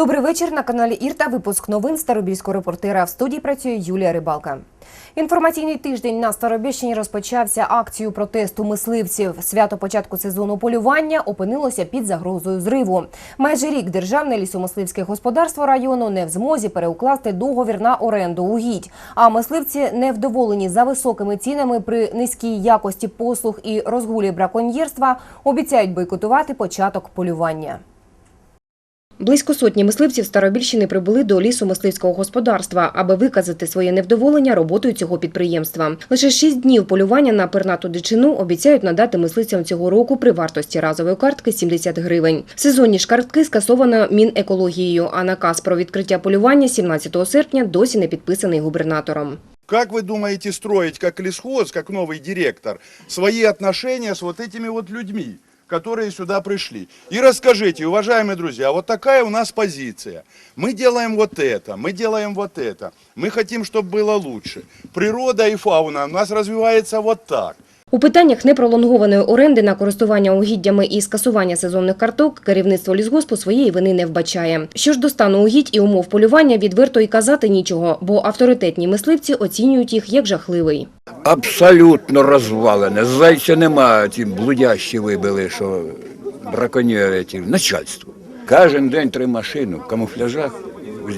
Добрий вечір на каналі Ірта. Випуск новин Старобільського репортера. В студії працює Юлія Рибалка. Інформаційний тиждень на Старобільщині розпочався акцію протесту мисливців. Свято початку сезону полювання опинилося під загрозою зриву. Майже рік державне лісомисливське господарство району не в змозі переукласти договір на оренду угідь. А мисливці невдоволені за високими цінами при низькій якості послуг і розгулі браконьєрства обіцяють бойкотувати початок полювання. Близько сотні мисливців Старобільщини прибули до лісу мисливського господарства, аби виказати своє невдоволення роботою цього підприємства. Лише шість днів полювання на пернату дичину обіцяють надати мисливцям цього року при вартості разової картки 70 гривень. Сезонні ж картки скасовано Мінекологією, а наказ про відкриття полювання 17 серпня досі не підписаний губернатором. Как вы думаете строить, как лесхоз, как новый директор, свои отношения с вот этими вот людьми, которые сюда пришли? И расскажите, уважаемые друзья, вот такая у нас позиция. Мы делаем вот это, мы делаем вот это. Мы хотим, чтобы было лучше. Природа и фауна у нас развивается вот так. У питаннях непролонгованої оренди на користування угіддями і скасування сезонних карток керівництво лісгоспу своєї вини не вбачає. Що ж до стану угідь і умов полювання, відверто й казати нічого, бо авторитетні мисливці оцінюють їх як жахливий. Абсолютно розвалене. Зайця нема, ті блудящі вибили, що браконьєри, ті, начальство. Кожен день три машини в камуфляжах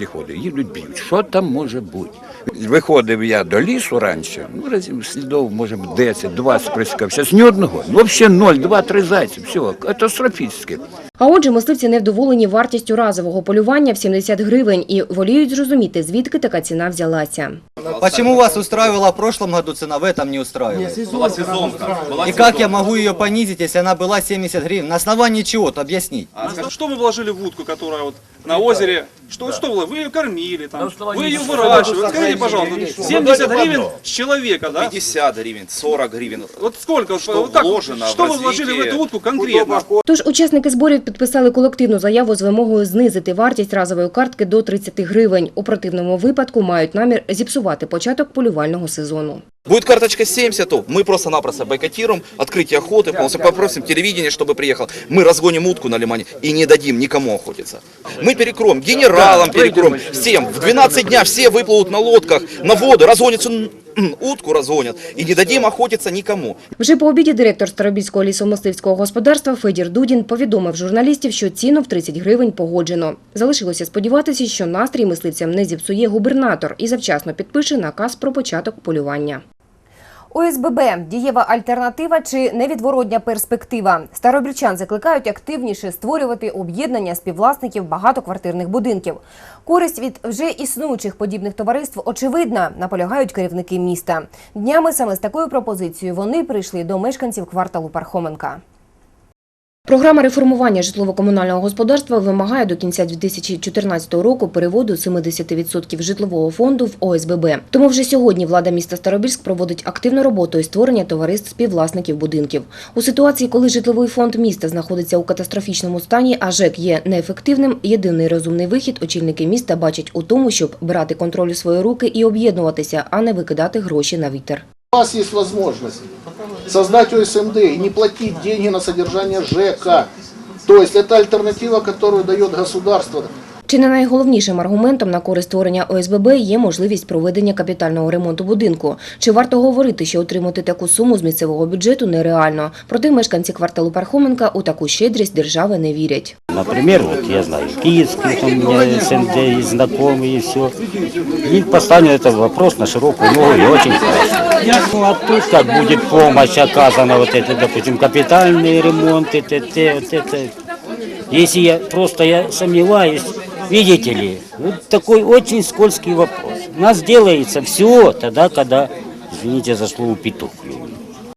ходять, їдуть б'ють. Що там може бути? Виходив я до лісу раніше, ну разів слідов, може, 10-20 прискався. Ні одного. Взагалі 0, 2, 3 зайці. Все, катастрофічне. А отже, мисливці невдоволені вартістю разового полювання в 70 гривень і воліють зрозуміти, звідки така ціна взялася. Почему вас устраивала в прошлом году цена, в этом не устраивает? Была сезонка. Была И как я сезонка. могу ее понизить, если она была 70 гривен? На основании чего-то объяснить. А скажи, Что вы вложили в утку, которая вот на озере? Что, что вы? Вы ее кормили, там, вы ее выращивали. Скажите, пожалуйста, 70 гривен с человека, да? 50 гривен, 40 гривен. Вот сколько? Что вот как, вложено что в вы вложили в развитие эту утку конкретно? Тож учасники зборів підписали колективну заяву з вимогою знизити вартість разової картки до 30 гривень. У противному випадку мають намір зіпсувати початок полювального сезону. Будет карточка 70, то мы просто-напросто бойкотируем открытие охоты, полностью попросим телевидение, чтобы приехал. Мы разгоним утку на лимане и не дадим никому охотиться. Мы перекроем, генералам перекроем, всем. В 12 дня все выплывут на лодках, на воду, разгонятся, м, утку разгонят и не дадим охотиться никому. Вже по обіді директор Старобільського лісомисливського господарства Федір Дудін повідомив журналістів, що ціну в 30 гривень погоджено. Залишилося сподіватися, що настрій мисливцям не зіпсує губернатор і завчасно підпише наказ про початок полювання. ОСББ – дієва альтернатива чи невідворотня перспектива. Старобільчан закликають активніше створювати об'єднання співвласників багатоквартирних будинків. Користь від вже існуючих подібних товариств очевидна, наполягають керівники міста. Днями саме з такою пропозицією вони прийшли до мешканців кварталу Пархоменка. Програма реформування житлово-комунального господарства вимагає до кінця 2014 року переводу 70% житлового фонду в ОСББ. Тому вже сьогодні влада міста Старобільськ проводить активну роботу із створення товариств співвласників будинків. У ситуації, коли житловий фонд міста знаходиться у катастрофічному стані, а ЖЕК є неефективним, єдиний розумний вихід очільники міста бачать у тому, щоб брати контроль у свої руки і об'єднуватися, а не викидати гроші на вітер. У вас есть возможность создать ОСМД и не платить деньги на содержание ЖК. То есть это альтернатива, которую дает государство. Чи не найголовнішим аргументом на користь створення ОСББ є можливість проведення капітального ремонту будинку? Чи варто говорити, що отримати таку суму з місцевого бюджету нереально? Проте мешканці кварталу Пархоменка у таку щедрість держави не вірять. Например, вот я знаю, Киевский, там у меня СНД, и знакомые, и все. И поставлен этот вопрос на широкую ногу и очень хорошо. Ну а тут как будет помощь оказана, вот это, допустим, капитальные ремонты, т.т., вот это. Если я просто я сомневаюсь, видите ли, вот такой очень скользкий вопрос. У нас делается все тогда, когда, извините за слово, петух.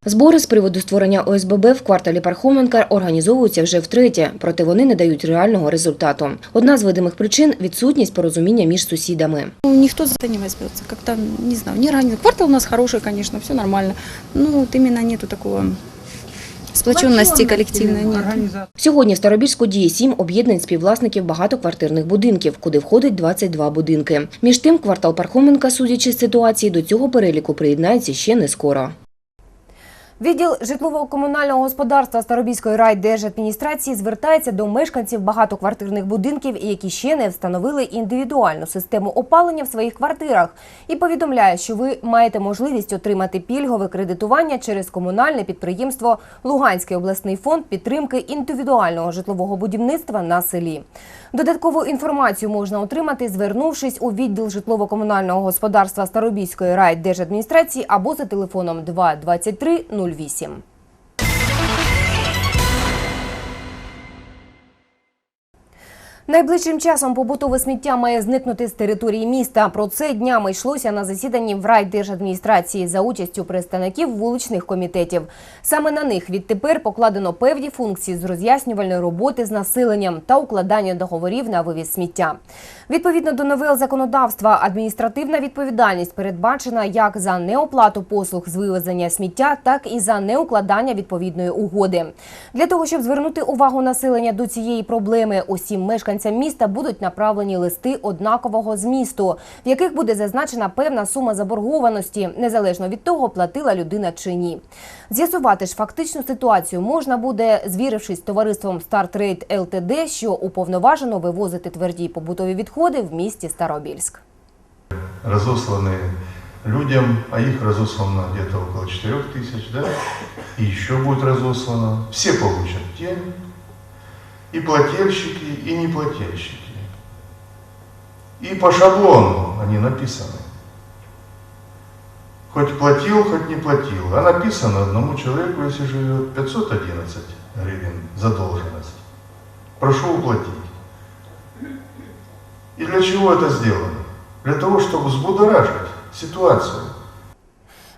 Збори з приводу створення ОСББ в кварталі Пархоменка організовуються вже втретє, проте вони не дають реального результату. Одна з видимих причин відсутність порозуміння між сусідами. Ну, Никто за это не возьмется. Как-то, не знаю, не организован. Квартал у нас хороший, конечно, все нормально. Но вот именно нету такого сплоченности колективної Нет. Сьогодні в Старобільську діє сім об'єднань співвласників багатоквартирних будинків, куди входить 22 будинки. Між тим, квартал Пархоменка, судячи з ситуації, до цього переліку приєднається ще не скоро. Відділ житлово-комунального господарства Старобільської райдержадміністрації звертається до мешканців багатоквартирних будинків, які ще не встановили індивідуальну систему опалення в своїх квартирах, і повідомляє, що ви маєте можливість отримати пільгове кредитування через комунальне підприємство Луганський обласний фонд підтримки індивідуального житлового будівництва на селі. Додаткову інформацію можна отримати, звернувшись у відділ житлово-комунального господарства Старобільської райдержадміністрації або за телефоном 2 23 08. Найближчим часом побутове сміття має зникнути з території міста. Про це днями йшлося на засіданні в райдержадміністрації за участю представників вуличних комітетів. Саме на них відтепер покладено певні функції з роз'яснювальної роботи з населенням та укладання договорів на вивіз сміття. Відповідно до новел законодавства, адміністративна відповідальність передбачена як за неоплату послуг з вивезення сміття, так і за неукладання відповідної угоди. Для того щоб звернути увагу населення до цієї проблеми, усім мешканцям міста будуть направлені листи однакового змісту, в яких буде зазначена певна сума заборгованості, незалежно від того, платила людина чи ні. З'ясувати ж фактичну ситуацію можна буде, звірившись з товариством Стартрейд ЛТД, що уповноважено вивозити тверді побутові відходи в місті Старобільськ. разосланы людям, а их разослано где-то около 4 тысяч, да? И еще будет разослано. Все получат те, и плательщики, и неплательщики. И по шаблону они написаны. Хоть платил, хоть не платил. А написано одному человеку, если живет 511 гривен задолженность. Прошу уплатить. И для чего это сделано? Для того, чтобы взбудоражить ситуацию.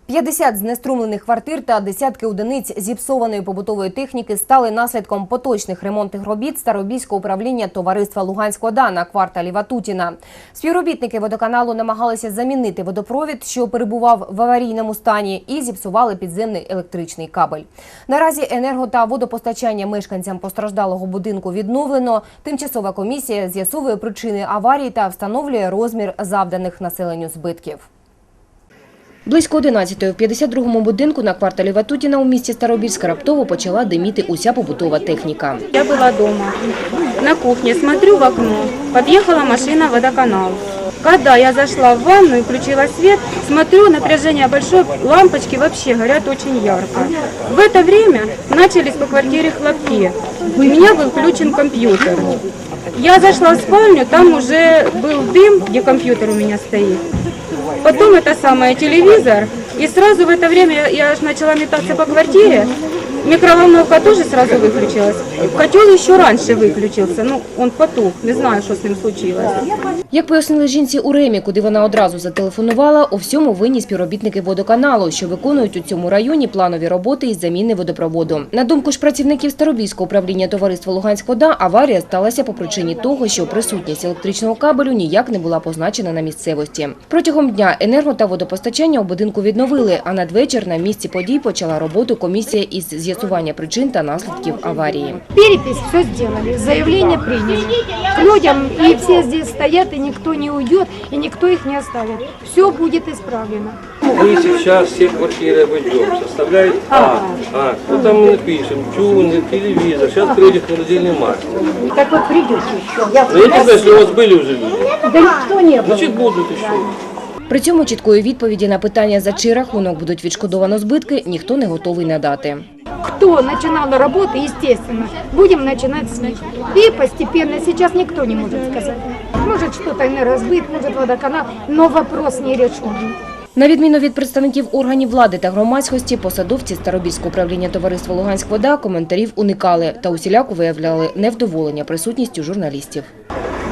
50 знеструмлених квартир та десятки одиниць зіпсованої побутової техніки стали наслідком поточних ремонтних робіт Старобільського управління товариства Луганськ-Вода на кварталі Ватутіна. Співробітники водоканалу намагалися замінити водопровід, що перебував в аварійному стані, і зіпсували підземний електричний кабель. Наразі енерго та водопостачання мешканцям постраждалого будинку відновлено. Тимчасова комісія з'ясовує причини аварії та встановлює розмір завданих населенню збитків. Близько 11-ї в 52-му будинку на кварталі Ватутіна у місті Старобільська раптово почала диміти уся побутова техніка. Я была дома. На кухне смотрю в окно. Подъехала машина водоканал. Когда я зашла в ванну и включила свет, смотрю, напряжение большое, лампочки вообще горят очень ярко. В это время начались по квартире хлопки. У меня был включен компьютер. Я зашла в спальню, там уже был дым, где компьютер у меня стоит. Потом это самое телевизор. И сразу в это время я, аж начала метаться по квартире. Микроволновка тоже сразу выключилась. Котел еще раньше выключился. Ну, он потух. Не знаю, что с ним случилось. Як пояснили жінці у Ремі, куди вона одразу зателефонувала, у всьому винні співробітники водоканалу, що виконують у цьому районі планові роботи із заміни водопроводу. На думку ж працівників Старобільського управління товариства Луганськ-Вода, аварія сталася по причині того, що присутність електричного кабелю ніяк не була позначена на місцевості. Протягом дня енерго та водопостачання у будинку відновили, а надвечір на місці подій почала роботу комісія із з'ясування причин та наслідків аварії. Перепись все сделали, заявление приняли. К людям и все здесь стоят, и никто не уйдет, и никто их не оставит. Все будет исправлено. Мы сейчас все квартиры обойдем, составляет А. А. Ну там мы напишем, тюнинг, телевизор, сейчас придет холодильный мастер. Так вот придете еще. Я Ну я не знаю, если у вас были уже люди. Да никто не был. Значит будут еще. При цьому чіткої відповіді на питання, за чий рахунок будуть відшкодовано збитки, ніхто не готовий надати. Кто начинал работу, естественно, будем начинать с них. И постепенно, сейчас никто не может сказать. Может что-то энергосбыт, может водоканал, но вопрос не решен. На відміну від представників органів влади та громадськості, посадовці Старобільського управління товариства Луганськ-Вода коментарів уникали та усіляко виявляли невдоволення присутністю журналістів.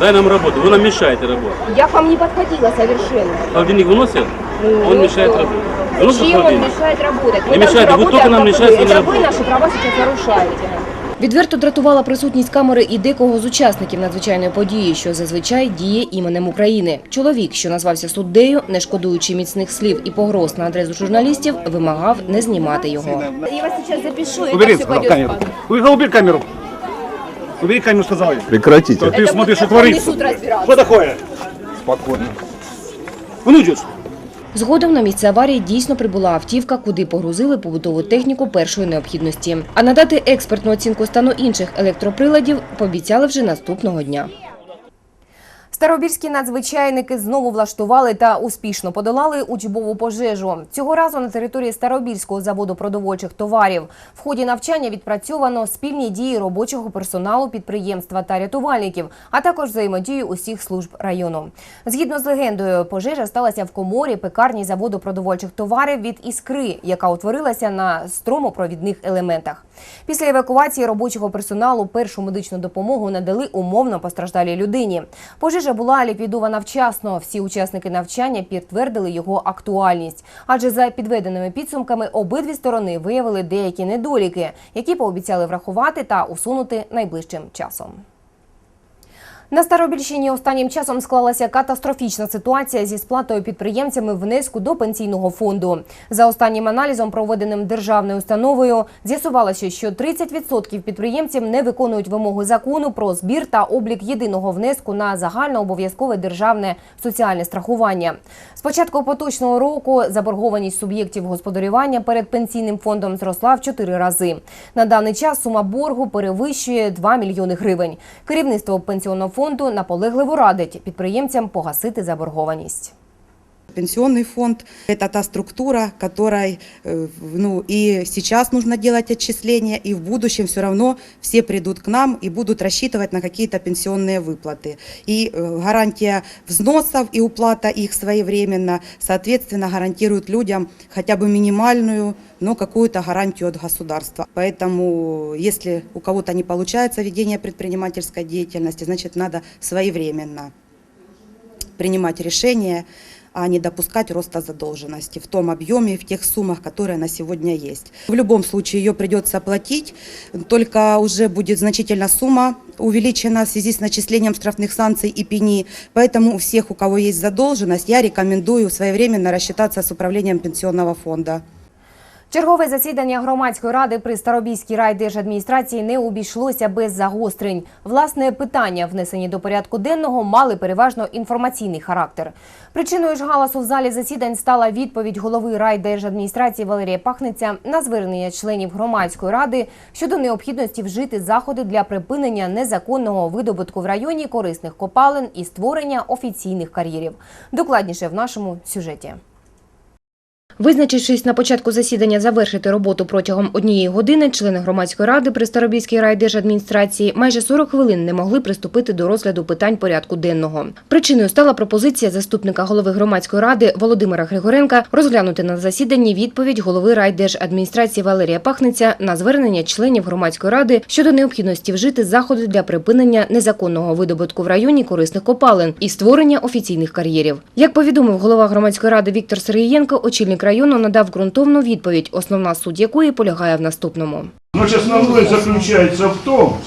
Дай нам работу, вы нам мешаете работать. Я к вам не подходила совершенно. Холодильник выносят, он мешает работать. Выносят холодильник. мешает работать? Не мешает, вы только нам мешаете Это вы работать. наши права сейчас нарушаете. Відверто дратувала присутність камери і декого з учасників надзвичайної події, що зазвичай діє іменем України. Чоловік, що назвався суддею, не шкодуючи міцних слів і погроз на адресу журналістів, вимагав не знімати його. Я вас сейчас запишу, Убери камеру. Вы убери камеру. Убери камеру, сказал я. Прекратите. Ты смотришь, что творится. Что такое? Спокойно. Ну идешь. Згодом на місце аварії дійсно прибула автівка, куди погрузили побутову техніку першої необхідності. А надати експертну оцінку стану інших електроприладів пообіцяли вже наступного дня. Старобільські надзвичайники знову влаштували та успішно подолали учбову пожежу. Цього разу на території Старобільського заводу продовольчих товарів. В ході навчання відпрацьовано спільні дії робочого персоналу підприємства та рятувальників, а також взаємодію усіх служб району. Згідно з легендою, пожежа сталася в коморі пекарні заводу продовольчих товарів від іскри, яка утворилася на струмопровідних елементах. Після евакуації робочого персоналу першу медичну допомогу надали умовно постраждалій людині. Пожежа була ліквідована вчасно. Всі учасники навчання підтвердили його актуальність. Адже за підведеними підсумками обидві сторони виявили деякі недоліки, які пообіцяли врахувати та усунути найближчим часом. На Старобільщині останнім часом склалася катастрофічна ситуація зі сплатою підприємцями внеску до пенсійного фонду. За останнім аналізом, проведеним державною установою, з'ясувалося, що 30% підприємців не виконують вимоги закону про збір та облік єдиного внеску на загальнообов'язкове державне соціальне страхування. З початку поточного року заборгованість суб'єктів господарювання перед пенсійним фондом зросла в 4 рази. На даний час сума боргу перевищує 2 мільйони гривень. Керівництво пенсійного фонду наполегливо радить підприємцям погасити заборгованість. Пенсионный фонд – это та структура, которой э, ну, и сейчас нужно делать отчисления, и в будущем все равно все придут к нам и будут рассчитывать на какие-то пенсионные выплаты. И э, гарантия взносов и уплата их своевременно, соответственно, гарантирует людям хотя бы минимальную, но какую-то гарантию от государства. Поэтому, если у кого-то не получается ведение предпринимательской деятельности, значит, надо своевременно принимать решения, а не допускать роста задолженности в том объеме и в тех суммах, которые на сегодня есть. В любом случае ее придется оплатить, только уже будет значительно сумма увеличена в связи с начислением штрафных санкций и пени. Поэтому у всех, у кого есть задолженность, я рекомендую своевременно рассчитаться с управлением пенсионного фонда. Чергове засідання громадської ради при Старобійській райдержадміністрації не обійшлося без загострень. Власне, питання, внесені до порядку денного, мали переважно інформаційний характер. Причиною ж галасу в залі засідань стала відповідь голови райдержадміністрації Валерія Пахниця на звернення членів громадської ради щодо необхідності вжити заходи для припинення незаконного видобутку в районі корисних копалин і створення офіційних кар'єрів. Докладніше в нашому сюжеті. Визначившись на початку засідання завершити роботу протягом однієї години, члени громадської ради при Старобільській райдержадміністрації майже 40 хвилин не могли приступити до розгляду питань порядку денного. Причиною стала пропозиція заступника голови громадської ради Володимира Григоренка розглянути на засіданні відповідь голови райдержадміністрації Валерія Пахниця на звернення членів громадської ради щодо необхідності вжити заходи для припинення незаконного видобутку в районі корисних копалин і створення офіційних кар'єрів. Як повідомив голова громадської ради Віктор Сергієнко, очільник району надав ґрунтовну відповідь, основна суть якої полягає в наступному. Значит, основное заключается в том,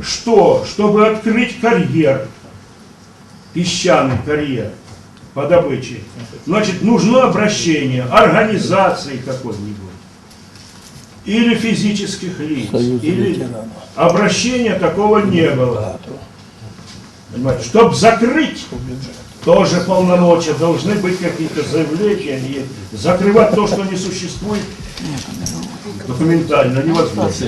что, чтобы открыть карьер, песчаный карьер по добыче, значит, нужно обращение организации какой-нибудь, или физических лиц, или обращения такого не было. Понимаете, чтобы закрыть, тоже полномочия, должны быть какие-то заявления, и закрывать то, что не существует, документально невозможно.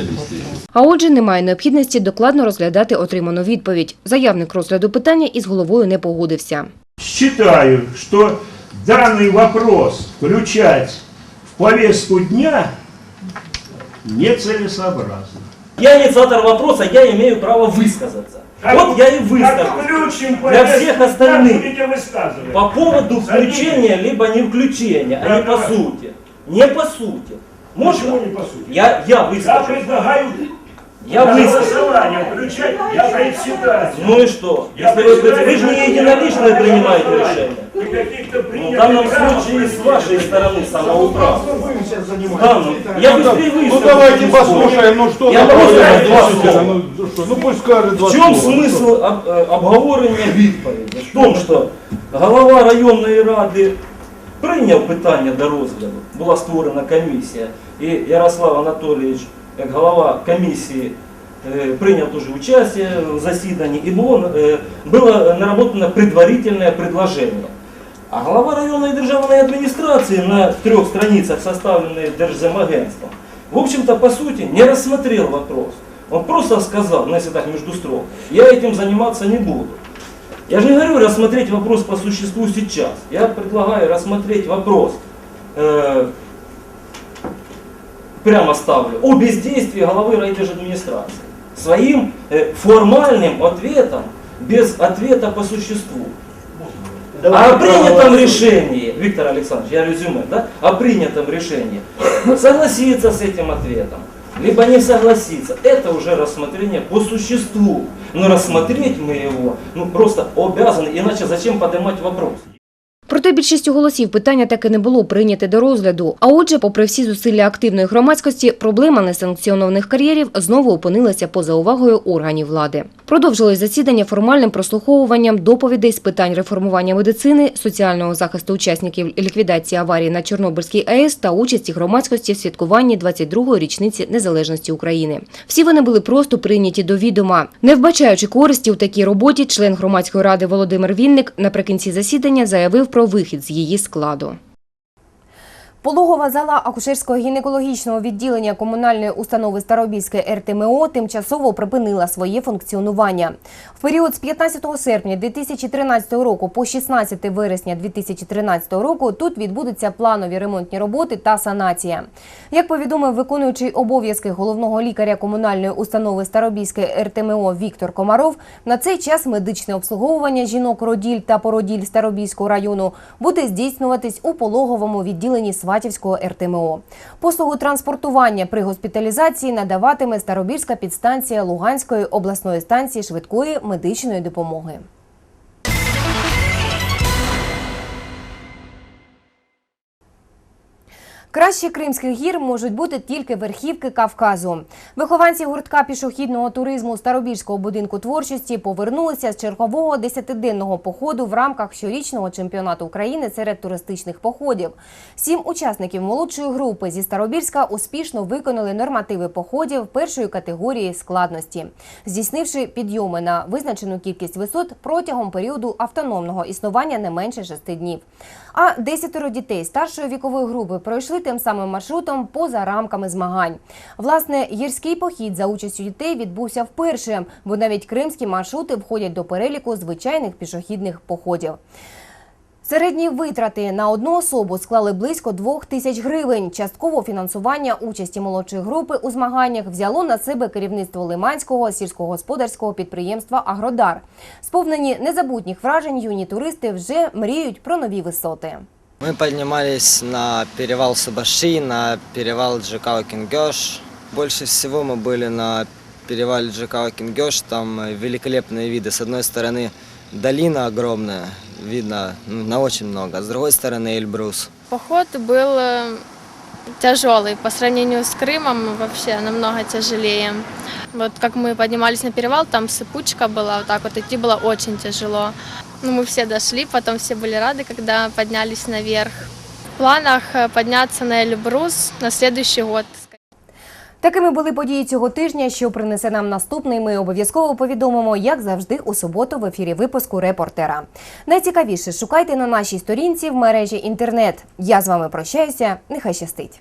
А отже, немає необхідності докладно розглядати отриману відповідь. Заявник розгляду питання із головою не погодився. Считаю, что данный вопрос включать в повестку дня нецелесообразно. Я инициатор вопроса, я имею право высказаться. Вот я и высказал. Включим Для всех остальных. будете высказывать. По поводу включения, либо не включения, а Да, не по давай. сути. Не по сути. Можно? Почему не по сути? Я, я Я выскажу. предлагаю Я на выскажу. голосование включать. Я председатель. Ну и что? Я Если вы, председатель вы же не комиссии единолично по принимаете голосованию. решение. И каких-то Ну, в принятых данном правил случае с вашей стороны самоуправ. Будем сейчас В заниматься. данном- Я быстрее Ну выскажу. давайте не послушаем, ну что Я такое просто два два слова. слова. Ну что, ну пусть скажет два В чем слова. смысл об- э, обговорення відповіді? В тому, що голова районної ради прийняв питання до розгляду, була створена комісія, і Ярослав Анатолійович, як голова комісії, е, прийняв теж участь в засіданні, і було, е, було наработано предварительне предложення. А глава районной державной администрации на трех страницах, составленной Держземагентством, в общем-то, по сути, не рассмотрел вопрос. Он просто сказал, ну если так между строк, я этим заниматься не буду. Я же не говорю рассмотреть вопрос по существу сейчас. Я предлагаю рассмотреть вопрос, э, прямо ставлю, о бездействии главы райдержадминистрации. Своим э, формальным ответом, без ответа по существу. А о принятом решении, Виктор Александрович, я резюме, да? О принятом решении согласиться с этим ответом, либо не согласиться. Это уже рассмотрение по существу. Но рассмотреть мы его ну, просто обязаны, иначе зачем поднимать вопрос? Проте більшістю голосів питання таки не було прийняте до розгляду. А отже, попри всі зусилля активної громадськості, проблема несанкціонованих кар'єрів знову опинилася поза увагою органів влади. Продовжилось засідання формальним прослуховуванням доповідей з питань реформування медицини, соціального захисту учасників ліквідації аварії на Чорнобильській АЕС та участі громадськості в святкуванні 22-ї річниці незалежності України. Всі вони були просто прийняті до відома. Не вбачаючи користі у такій роботі, член громадської ради Володимир Вінник наприкінці засідання заявив про вихід з її складу. Пологова зала акушерського гінекологічного відділення комунальної установи Старобільське РТМО тимчасово припинила своє функціонування. В період з 15 серпня 2013 року по 16 вересня 2013 року тут відбудуться планові ремонтні роботи та санація. Як повідомив виконуючий обов'язки головного лікаря комунальної установи Старобільське РТМО Віктор Комаров, на цей час медичне обслуговування жінок роділь та породіль Старобільського району буде здійснюватись у пологовому відділенні Сватівського РТМО. Послугу транспортування при госпіталізації надаватиме Старобільська підстанція Луганської обласної станції швидкої медичної допомоги. Краще Кримських гір можуть бути тільки верхівки Кавказу. Вихованці гуртка пішохідного туризму Старобільського будинку творчості повернулися з чергового десятиденного походу в рамках щорічного чемпіонату України серед туристичних походів. Сім учасників молодшої групи зі Старобільська успішно виконали нормативи походів першої категорії складності, здійснивши підйоми на визначену кількість висот протягом періоду автономного існування не менше шести днів. А десятеро дітей старшої вікової групи пройшли тим самим маршрутом поза рамками змагань. Власне, гірський похід за участю дітей відбувся вперше, бо навіть кримські маршрути входять до переліку звичайних пішохідних походів. Середні витрати на одну особу склали близько двох тисяч гривень. Частково фінансування участі молодшої групи у змаганнях взяло на себе керівництво Лиманського сільськогосподарського підприємства Агродар. Сповнені незабутніх вражень юні туристи вже мріють про нові висоти. Мы поднимались на перевал Субаши, на перевал Джекао Кингёш. Больше всего мы были на перевале Джекао Кингёш. Там великолепные виды. С одной стороны долина огромная, видно ну, на очень много. С другой стороны Эльбрус. Поход был э, тяжелый. По сравнению с Крымом вообще намного тяжелее. Вот как мы поднимались на перевал, там сыпучка была, вот так вот идти было очень тяжело. Ну, мы все дошли, потом все были рады, когда поднялись наверх. В планах э, подняться на Эльбрус на следующий год. Такими були події цього тижня. Що принесе нам наступний, ми обов'язково повідомимо, як завжди, у суботу в ефірі випуску репортера. Найцікавіше шукайте на нашій сторінці в мережі інтернет. Я з вами прощаюся. Нехай щастить.